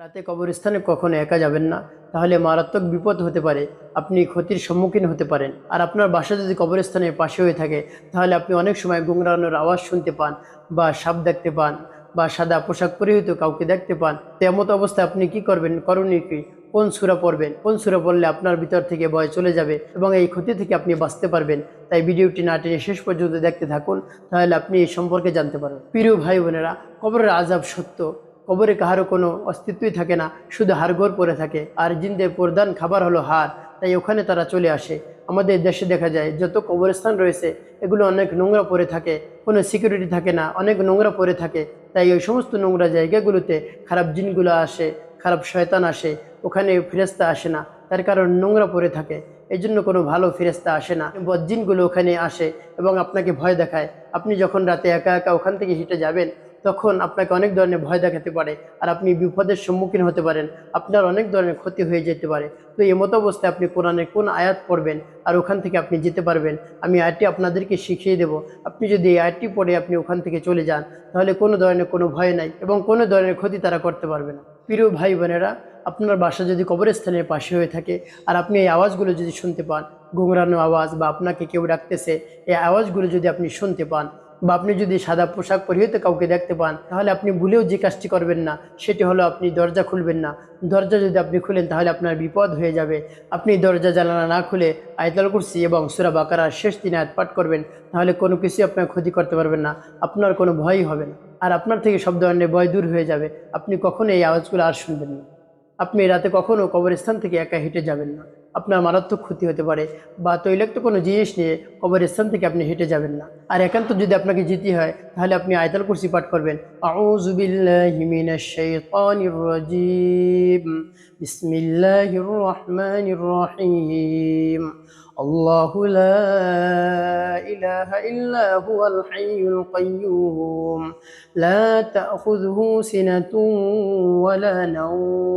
রাতে কবরস্থানে কখনো একা যাবেন না। তাহলে মারাত্মক বিপদ হতে পারে। আপনি ক্ষতির সম্মুখীন হতে পারেন। আর আপনার বাসা যদি কবরস্থানের পাশে হয়ে থাকে, তাহলে আপনি অনেক সময় গুংরানোর আওয়াজ শুনতে পান বা সাপ দেখতে পান বা সাদা পোশাক পরিহিত কাউকে দেখতে পান। তেমত অবস্থায় আপনি কি করবেন? করণীয় কি? কোন সুরা পড়বেন? কোন সুরা পড়লে আপনার ভিতর থেকে ভয় চলে যাবে এবং এই ক্ষতি থেকে আপনি বাঁচতে পারবেন। তাই ভিডিওটি না টেনে শেষ পর্যন্ত দেখতে থাকুন। তাহলে আপনি এই সম্পর্কে জানতে পারবেন। প্রিয় ভাই বোনেরা, কবরের আজাব সত্য। কবরে কাহারও কোনো অস্তিত্বই থাকে না, শুধু হাড়গোড় পরে থাকে। আর জিন্দের প্রধান খাবার হলো হাড়, তাই ওখানে তারা চলে আসে। আমাদের দেশে দেখা যায়, যত কবরস্থান রয়েছে, এগুলো অনেক নোংরা পড়ে থাকে, কোনো সিকিউরিটি থাকে না, অনেক নোংরা পড়ে থাকে। তাই ওই সমস্ত নোংরা জায়গাগুলোতে খারাপ জিনগুলো আসে, খারাপ শয়তান আসে, ওখানে ফেরেস্তা আসে না, তার কারণ নোংরা পড়ে থাকে। এই জন্য কোনো ভালো ফেরেস্তা আসে না। বজ্জিনগুলো ওখানে আসে এবং আপনাকে ভয় দেখায়। আপনি যখন রাতে একা একা ওখান থেকে হেঁটে যাবেন তখন আপনাকে অনেক ধরনের ভয় দেখাতে পারে আর আপনি বিপদের সম্মুখীন হতে পারেন। আপনার অনেক ধরনের ক্ষতি হয়ে যেতে পারে। তো এই মতো অবস্থায় আপনি কোরআনের কোন আয়াত পড়বেন আর ওখান থেকে আপনি যেতে পারবেন। আমি আয়াতটি আপনাদেরকে শিখিয়ে দেব। আপনি যদি এই আয়াতটি পড়ে আপনি ওখান থেকে চলে যান, তাহলে কোনো ধরনের কোনো ভয় নাই এবং কোনো ধরনের ক্ষতি তারা করতে পারবে না। প্রিয় ভাই বোনেরা, আপনার বাসা যদি কবরস্থানের পাশে হয়ে থাকে আর আপনি এই আওয়াজগুলো যদি শুনতে পান ঘুমরানো আওয়াজ বা আপনাকে কেউ ডাকতেছে, এই আওয়াজগুলো যদি আপনি শুনতে পান বা আপনি যদি সাদা পোশাক পরিহিত কাউকে দেখতে পান, তাহলে আপনি ভুলেও যে কাজটি করবেন না, সেটি হলো আপনি দরজা খুলবেন না। দরজা যদি আপনি খুলেন, তাহলে আপনার বিপদ হয়ে যাবে। আপনি দরজা জানালা না খুলে আয়তাল কুরসি এবং সুরা বাকারার শেষ দিনে আয়াত করবেন, তাহলে কোনো কিছুই আপনার ক্ষতি করতে পারবেন না, আপনার কোনো ভয়ই হবে না। আর আপনার থেকে সব ধরনের ভয় দূর হয়ে যাবে। আপনি কখনো এই আওয়াজগুলো আর শুনবেন না। আপনি রাতে কখনো কবরস্থান থেকে একা হেঁটে যাবেন না আপনার মারাত্মক ক্ষতি হতে পারে বা তৈলাক্ত কোনো জিনিস নিয়ে কবরস্থান থেকে আপনি হেঁটে যাবেন না আর একান্ত যদি আপনাকে যেতে হয় তাহলে আপনি আয়তাল কুরসি পাঠ করবেন আউযু বিল্লাহি মিনাশ শাইতানির রাজীম বিসমিল্লাহির রহমানির রহিম الله لا إله إلا هو الحي القيوم لا تأخذه سنة ولا نوم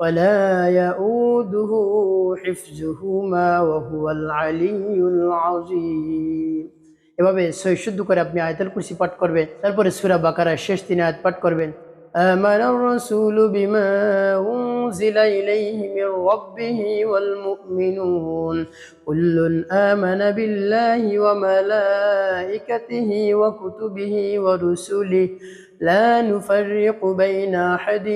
ولا يؤوده حفظهما وهو العلي العظيم এভাবে সৈশুদ্ধ করে আপনি আয়তাল কুরসি পাঠ করবেন তারপরে সূরা বাকারার শেষ তিন আয়াত পাঠ করবেন آمن الرسول بما أنزل إليه من ربه والمؤمنون كل آمن بالله وملائكته وكتبه ورسله لا نفرق بين أحد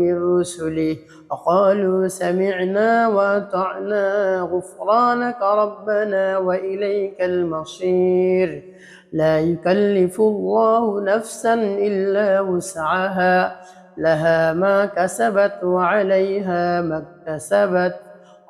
من رسله. وقالوا سمعنا وأطعنا غفرانك ربنا وإليك المصير. لا يكلف الله نفسا إلا وسعها. لها ما كسبت وعليها ما اكتسبت.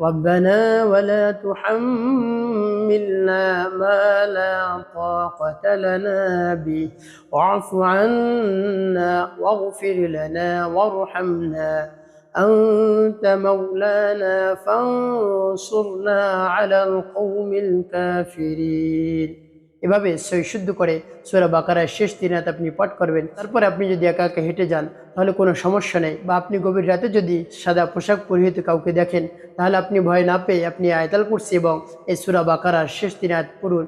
ربنا ولا تحملنا ما لا طاقة لنا به. واعف عنا واغفر لنا وارحمنا. أنت مولانا فانصرنا على القوم الكافرين. এভাবে শুদ্ধ করে সোরা বাকারার শেষ দিনাত আপনি পাঠ করবেন। তারপরে আপনি যদি একা একা হেঁটে যান, তাহলে কোনো সমস্যা নেই। বা আপনি গভীর রাতে যদি সাদা পোশাক পরিহিত কাউকে দেখেন, তাহলে আপনি ভয় না পেয়ে আপনি আয়তাল করছি এবং এই সুরা বাকারার শেষ দিনাত পড়ুন।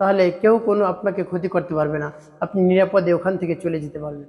তাহলে কেউ কোনো আপনাকে ক্ষতি করতে পারবে না। আপনি নিরাপদে ওখান থেকে চলে যেতে পারবেন।